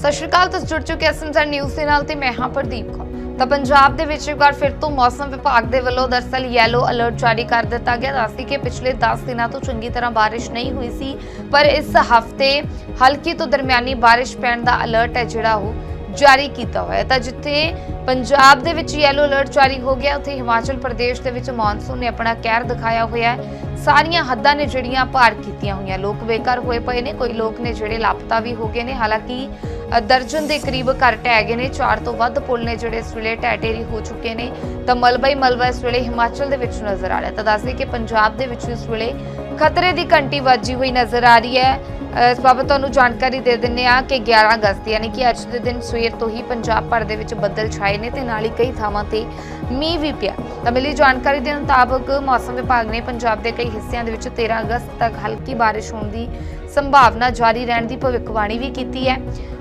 ਸਤਿ ਸ਼੍ਰੀ ਅਕਾਲ, ਤੁਸੀਂ ਜੁੜ ਚੁੱਕੇ ਐਸਐਮਜ਼ਰ ਨਿਊਜ਼ ਦੇ ਨਾਲ ਤੇ ਮੈਂ ਹਾਂ ਪ੍ਰਦੀਪ ਕੌਰ। ਤਾਂ ਪੰਜਾਬ ਦੇ ਵਿੱਚ ਇੱਕ ਵਾਰ ਫਿਰ ਤੋਂ ਮੌਸਮ ਵਿਭਾਗ ਦੇ ਵੱਲੋਂ ਦਰਸਲ ਯੈਲੋ ਅਲਰਟ ਜਾਰੀ ਕਰ ਦਿੱਤਾ ਗਿਆ। ਦੱਸਦੀ ਕਿ ਪਿਛਲੇ 10 ਦਿਨਾਂ ਤੋਂ ਚੰਗੀ ਤਰ੍ਹਾਂ ਬਾਰਿਸ਼ ਨਹੀਂ ਹੋਈ ਸੀ, ਪਰ ਇਸ ਹਫ਼ਤੇ ਹਲਕੀ ਤੋਂ ਦਰਮਿਆਨੀ ਬਾਰਿਸ਼ ਪੈਣ ਦਾ ਅਲਰਟ ਹੈ ਜਿਹੜਾ ਉਹ ਜਾਰੀ ਕੀਤਾ ਹੋਇਆ ਤਾਂ ਜਿੱਥੇ ਪੰਜਾਬ ਦੇ ਵਿੱਚ ਯੈਲੋ ਅਲਰਟ ਜਾਰੀ ਹੋ ਗਿਆ, ਉੱਥੇ ਹਿਮਾਚਲ ਪ੍ਰਦੇਸ਼ ਦੇ ਵਿੱਚ ਮੌਨਸੂਨ ਨੇ ਆਪਣਾ ਕਹਿਰ ਦਿਖਾਇਆ ਹੋਇਆ ਹੈ। ਸਾਰੀਆਂ ਹੱਦਾਂ ਨੇ ਜਿਹੜੀਆਂ ਪਾਰ ਕੀਤੀਆਂ ਹੋਈਆਂ, ਲੋਕ ਬੇਕਾਰ ਹੋਏ ਪਏ ਨੇ, ਕੋਈ ਲੋਕ ਨੇ ਜਿਹੜੇ ਲਾਪਤਾ ਵੀ ਹੋ ਗਏ ਨੇ। ਹਾਲਾਂਕਿ ਦਰਜਨ ਦੇ ਕਰੀਬ ਘਰ ਢਹਿ ਗਏ ਨੇ। ਚਾਰ ਤੋਂ ਵੱਧ ਪੁਲ ਨੇ ਜਿਹੜੇ ਇਸ ਵੇਲੇ ਢਹਿ ਹੋ ਚੁੱਕੇ ਨੇ। ਤਾਂ ਮਲਬਾ ਮਲਬਾ ਇਸ ਵੇਲੇ ਹਿਮਾਚਲ ਦੇ ਵਿੱਚ ਨਜ਼ਰ ਆ ਰਿਹਾ। ਤਾਂ ਦੱਸਦੇ ਕਿ ਪੰਜਾਬ ਦੇ ਵਿੱਚ ਇਸ ਵੇਲੇ ਖਤਰੇ ਦੀ ਘੰਟੀ ਵੱਜੀ ਹੋਈ ਨਜ਼ਰ ਆ ਰਹੀ ਹੈ। ਇਸ ਬਾਬਤ ਤੁਹਾਨੂੰ ਜਾਣਕਾਰੀ ਦੇ ਦਿੰਨੇ ਆ ਕਿ 11 ਅਗਸਤ, ਯਾਨੀ ਕਿ ਅੱਜ ਦੇ ਦਿਨ ਸਵੇਰ ਤੋਂ ਹੀ ਪੰਜਾਬ ਭਰ ਦੇ ਵਿੱਚ ਬੱਦਲ ਛਾਏ ਨੇ ਤੇ ਨਾਲ ਹੀ ਕਈ ਥਾਵਾਂ ਤੇ ਮੀਂਹ ਵੀ ਪਿਆ। ਤਾਂ ਮਿਲੀ ਜਾਣਕਾਰੀ ਦੇ ਮੁਤਾਬਕ ਮੌਸਮ ਵਿਭਾਗ ਨੇ ਪੰਜਾਬ ਦੇ ਕਈ ਹਿੱਸਿਆਂ ਦੇ ਵਿੱਚ 13 ਅਗਸਤ ਤੱਕ ਹਲਕੀ ਬਾਰਿਸ਼ ਹੋਣ ਦੀ ਸੰਭਾਵਨਾ ਜਾਰੀ ਰਹਿਣ ਦੀ ਭਵਿੱਖਬਾਣੀ ਵੀ ਕੀਤੀ ਹੈ।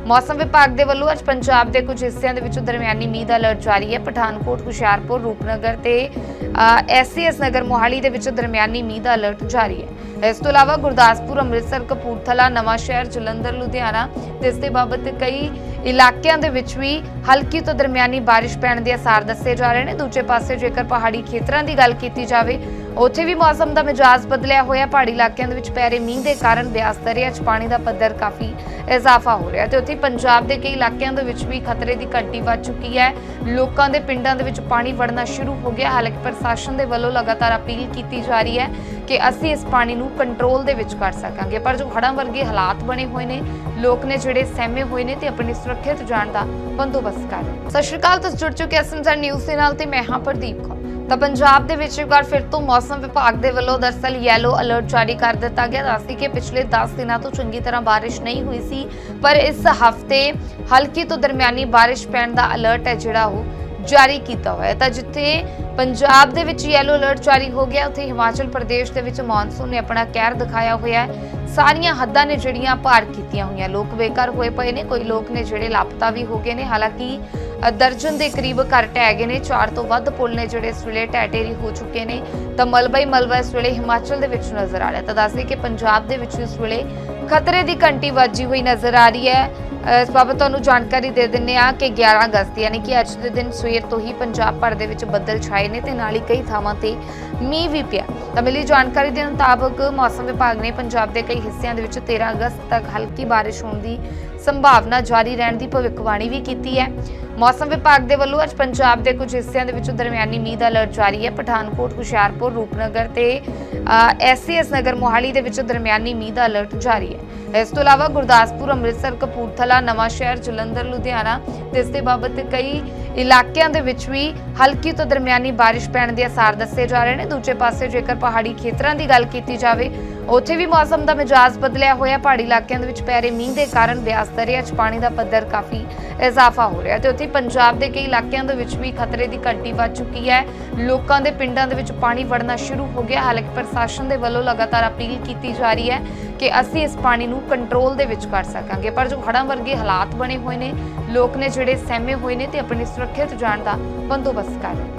ਮੌਸਮ ਵਿਭਾਗ ਦੇ ਵੱਲੋਂ ਅੱਜ ਪੰਜਾਬ ਦੇ ਕੁਝ ਹਿੱਸਿਆਂ ਦੇ ਵਿੱਚ ਦਰਮਿਆਨੀ ਮੀਂਹ ਦਾ ਅਲਰਟ ਜਾਰੀ ਹੈ। ਪਠਾਨਕੋਟ, ਹੁਸ਼ਿਆਰਪੁਰ, ਰੂਪਨਗਰ ਤੇ ਐਸਸੀਐਸ ਨਗਰ ਮੋਹਾਲੀ ਦੇ ਵਿੱਚ ਦਰਮਿਆਨੀ ਮੀਂਹ ਦਾ ਅਲਰਟ ਜਾਰੀ ਹੈ। ਇਸ ਤੋਂ ਇਲਾਵਾ ਗੁਰਦਾਸਪੁਰ, ਅੰਮ੍ਰਿਤਸਰ, ਕਪੂਰਥਲਾ ਨਵਾਂਸ਼ਹਿਰ ਜਲੰਧਰ, ਲੁਧਿਆਣਾ ਤੇ ਇਸ ਦੇ ਬਾਬਤ ਕਈ ਇਲਾਕਿਆਂ ਦੇ ਵਿੱਚ ਵੀ ਹਲਕੀ ਤੋਂ ਦਰਮਿਆਨੀ ਬਾਰਿਸ਼ ਪੈਣ ਦੇ ਅਸਾਰ ਦੱਸੇ ਜਾ ਰਹੇ ਨੇ। ਦੂਜੇ ਪਾਸੇ ਜੇਕਰ ਪਹਾੜੀ ਖੇਤਰਾਂ ਦੀ ਗੱਲ ਕੀਤੀ ਜਾਵੇ, ਉੱਥੇ ਵੀ ਮੌਸਮ ਦਾ ਮਿਜਾਜ਼ ਬਦਲਿਆ ਹੋਇਆ। ਪਹਾੜੀ ਇਲਾਕਿਆਂ ਦੇ ਵਿੱਚ ਪੈ ਰਹੇ ਮੀਂਹ ਦੇ ਕਾਰਨ ਬਿਆਸ ਦਰਿਆ 'ਚ ਪਾਣੀ ਦਾ ਪੱਧਰ ਕਾਫੀ ਇਜ਼ਾਫਾ ਹੋ ਰਿਹਾ ਤੇ ਉੱਥੇ ਪੰਜਾਬ ਦੇ ਕਈ ਇਲਾਕਿਆਂ ਦੇ ਵਿੱਚ ਵੀ ਖਤਰੇ ਦੀ ਘੰਟੀ ਵੱਜ ਚੁੱਕੀ ਹੈ। ਲੋਕਾਂ ਦੇ ਪਿੰਡਾਂ ਦੇ ਵਿੱਚ ਪਾਣੀ ਵੜਨਾ ਸ਼ੁਰੂ ਹੋ ਗਿਆ। ਹਾਲਾਂਕਿ ਪ੍ਰਸ਼ਾਸਨ ਦੇ ਵੱਲੋਂ ਲਗਾਤਾਰ ਅਪੀਲ ਕੀਤੀ ਜਾ ਰਹੀ ਹੈ ਕਿ ਅਸੀਂ ਇਸ ਪਾਣੀ ਨੂੰ ਕੰਟਰੋਲ ਦੇ ਵਿੱਚ ਕਰ ਸਕਾਂਗੇ। ਪਰ ਜੋ ਹੜਾਂ ਵਰਗੇ ਹਾਲਾਤ ਬਣੇ ਹੋਏ ਨੇ, ਲੋਕ ਨੇ ਜਿਹੜੇ ਸਹਿਮੇ ਹੋਏ ਨੇ ਤੇ ਆਪਣੀ ਸੁਰੱਖਿਅਤ ਜਾਣ ਦਾ ਬੰਦੋਬਸਤ ਕਰ ਸਤਿ ਸ਼੍ਰੀ ਅਕਾਲ, ਤੁਸੀਂ ਜੁੜ ਚੁੱਕੇ ਐਸਐਮਜ਼ਰ ਨਿਊਜ਼ ਦੇ ਨਾਲ ਤੇ ਮੈਂ ਹਾਂ ਪ੍ਰਦੀਪ ਕੌਰ। ਤਾਂ ਪੰਜਾਬ ਦੇ ਵਿੱਚ ਇੱਕ ਵਾਰ ਫਿਰ ਤੋਂ ਮੌਸਮ ਵਿਭਾਗ ਦੇ ਵੱਲੋਂ ਦਰਸਲ ਯੈਲੋ ਅਲਰਟ ਜਾਰੀ ਕਰ ਦਿੱਤਾ ਗਿਆ। ਦੱਸਦੀ ਕਿ ਪਿਛਲੇ 10 ਦਿਨਾਂ ਤੋਂ ਚੰਗੀ ਤਰ੍ਹਾਂ ਬਾਰਿਸ਼ ਨਹੀਂ ਹੋਈ ਸੀ, ਪਰ ਇਸ ਹਫ਼ਤੇ ਹਲਕੀ ਤੋਂ ਦਰਮਿਆਨੀ ਬਾਰਿਸ਼ ਪੈਣ ਦਾ ਅਲਰਟ ਹੈ ਜਿਹੜਾ ਉਹ। ਜਾਰੀ ਕੀਤਾ ਹੋਇਆ ਤਾਂ ਜਿੱਥੇ ਪੰਜਾਬ ਦੇ ਵਿੱਚ ਯੈਲੋ ਅਲਰਟ ਜਾਰੀ ਹੋ ਗਿਆ, ਉੱਥੇ ਹਿਮਾਚਲ ਪ੍ਰਦੇਸ਼ ਦੇ ਵਿੱਚ ਮੌਨਸੂਨ ਨੇ ਆਪਣਾ ਕਹਿਰ ਦਿਖਾਇਆ ਹੋਇਆ ਹੈ। ਸਾਰੀਆਂ ਹੱਦਾਂ ਨੇ ਜਿਹੜੀਆਂ ਪਾਰ ਕੀਤੀਆਂ ਹੋਈਆਂ। ਲੋਕ ਬੇਘਰ ਹੋਏ ਪਏ ਨੇ। ਕੋਈ ਲੋਕ ਨੇ ਜਿਹੜੇ ਲਾਪਤਾ ਵੀ ਹੋ ਗਏ ਨੇ। ਹਾਲਾਂਕਿ ਦਰਜਨ ਦੇ ਕਰੀਬ ਘਰ ਢਹਿ ਗਏ ਨੇ। ਚਾਰ ਤੋਂ ਵੱਧ ਪੁਲ ਨੇ ਜਿਹੜੇ ਇਸ ਵੇਲੇ ਢਹਿ ਢੇਰੀ ਹੋ ਚੁੱਕੇ ਨੇ। ਤਾਂ ਮਲਬਾ ਹੀ ਮਲਬਾ ਇਸ ਵੇਲੇ ਹਿਮਾਚਲ ਦੇ ਵਿੱਚ ਨਜ਼ਰ ਆ ਰਿਹਾ ਤਾਂ ਦੱਸਦੇ ਕਿ ਪੰਜਾਬ ਦੇ ਵਿੱਚ ਇਸ ਵੇਲੇ ਖਤਰੇ ਦੀ ਘੰਟੀ ਵੱਜੀ ਹੋਈ ਨਜ਼ਰ ਆ ਰਹੀ ਹੈ। ਇਸ ਬਾਬਤ ਤੁਹਾਨੂੰ ਜਾਣਕਾਰੀ ਦੇ ਦਿੰਨੇ ਆ ਕਿ 11 ਅਗਸਤ, ਯਾਨੀ ਕਿ ਅੱਜ ਦੇ ਦਿਨ ਸਵੇਰ ਤੋਂ ਹੀ ਪੰਜਾਬ ਭਰ ਦੇ ਵਿੱਚ ਬੱਦਲ ਛਾਏ ਨੇ ਤੇ ਨਾਲ ਹੀ ਕਈ ਥਾਵਾਂ ਤੇ ਮੀਂਹ ਵੀ ਪਿਆ। ਤਾਂ ਮਿਲੀ ਜਾਣਕਾਰੀ ਦੇ ਮੁਤਾਬਕ ਮੌਸਮ ਵਿਭਾਗ ਨੇ ਪੰਜਾਬ ਦੇ ਕਈ ਹਿੱਸਿਆਂ ਦੇ ਵਿੱਚ 13 ਅਗਸਤ ਤੱਕ ਹਲਕੀ ਬਾਰਿਸ਼ ਹੋਣ ਦੀ ਸੰਭਾਵਨਾ ਜਾਰੀ ਰਹਿਣ ਦੀ ਭਵਿੱਖਬਾਣੀ ਵੀ ਕੀਤੀ ਹੈ। ਮੌਸਮ ਵਿਭਾਗ ਦੇ ਵੱਲੋਂ ਅੱਜ ਪੰਜਾਬ ਦੇ ਕੁਝ ਹਿੱਸਿਆਂ ਦੇ ਵਿੱਚ ਦਰਮਿਆਨੀ ਮੀਂਹ ਦਾ ਅਲਰਟ ਜਾਰੀ ਹੈ। ਪਠਾਨਕੋਟ, ਹੁਸ਼ਿਆਰਪੁਰ, ਰੂਪਨਗਰ ਤੇ ਐਸਸੀਐਸ ਨਗਰ ਮੋਹਾਲੀ ਦੇ ਵਿੱਚ ਦਰਮਿਆਨੀ ਮੀਂਹ ਦਾ ਅਲਰਟ ਜਾਰੀ ਹੈ। ਇਸ ਤੋਂ ਇਲਾਵਾ ਗੁਰਦਾਸਪੁਰ, ਅੰਮ੍ਰਿਤਸਰ, ਕਪੂਰਥਲਾ ਨਵਾਂ ਸ਼ਹਿਰ ਜਲੰਧਰ, ਲੁਧਿਆਣਾ ਤੇ ਇਸ ਦੇ ਬਾਬਤ ਕਈ ਇਲਾਕਿਆਂ ਦੇ ਵਿੱਚ ਵੀ ਹਲਕੀ ਤੋਂ ਦਰਮਿਆਨੀ ਬਾਰਿਸ਼ ਪੈਣ ਦੇ ਅਸਾਰ ਦੱਸੇ ਜਾ ਰਹੇ ਨੇ। ਦੂਜੇ ਪਾਸੇ ਜੇਕਰ ਪਹਾੜੀ ਖੇਤਰਾਂ ਦੀ ਗੱਲ ਕੀਤੀ ਜਾਵੇ, ਉੱਥੇ ਵੀ ਮੌਸਮ ਦਾ ਮਿਜਾਜ਼ ਬਦਲਿਆ ਹੋਇਆ। ਪਹਾੜੀ ਇਲਾਕਿਆਂ ਦੇ ਵਿੱਚ ਪੈ ਰਹੇ ਮੀਂਹ ਦੇ ਕਾਰਨ ਬਿਆਸ ਦਰਿਆ 'ਚ ਪਾਣੀ ਦਾ ਪੱਧਰ ਕਾਫੀ ਇਜ਼ਾਫਾ ਹੋ ਰਿਹਾ ਤੇ ਉੱਥੇ ਪੰਜਾਬ ਦੇ ਕਈ ਇਲਾਕਿਆਂ ਦੇ ਵਿੱਚ ਵੀ ਖਤਰੇ ਦੀ ਘੰਟੀ ਵੱਜ ਚੁੱਕੀ ਹੈ। ਲੋਕਾਂ ਦੇ ਪਿੰਡਾਂ ਦੇ ਵਿੱਚ ਪਾਣੀ ਵੜਨਾ ਸ਼ੁਰੂ ਹੋ ਗਿਆ। ਹਾਲਾਂਕਿ ਪ੍ਰਸ਼ਾਸਨ ਦੇ ਵੱਲੋਂ ਲਗਾਤਾਰ ਅਪੀਲ ਕੀਤੀ ਜਾ ਰਹੀ ਹੈ ਕਿ ਅਸੀਂ ਇਸ ਪਾਣੀ ਨੂੰ ਕੰਟਰੋਲ ਦੇ ਵਿੱਚ ਕਰ ਸਕਾਂਗੇ। ਪਰ ਜੋ ਹੜ੍ਹਾਂ ਵਰਗੇ ਹਾਲਾਤ ਬਣੇ ਹੋਏ ਨੇ, ਲੋਕ ਨੇ ਜਿਹੜੇ ਸਹਿਮੇ ਹੋਏ ਨੇ ਤੇ ਆਪਣੀ ਸੁਰੱਖਿਅਤ ਜਾਣ ਦਾ ਬੰਦੋਬਸਤ ਕਰ ਰਹੇ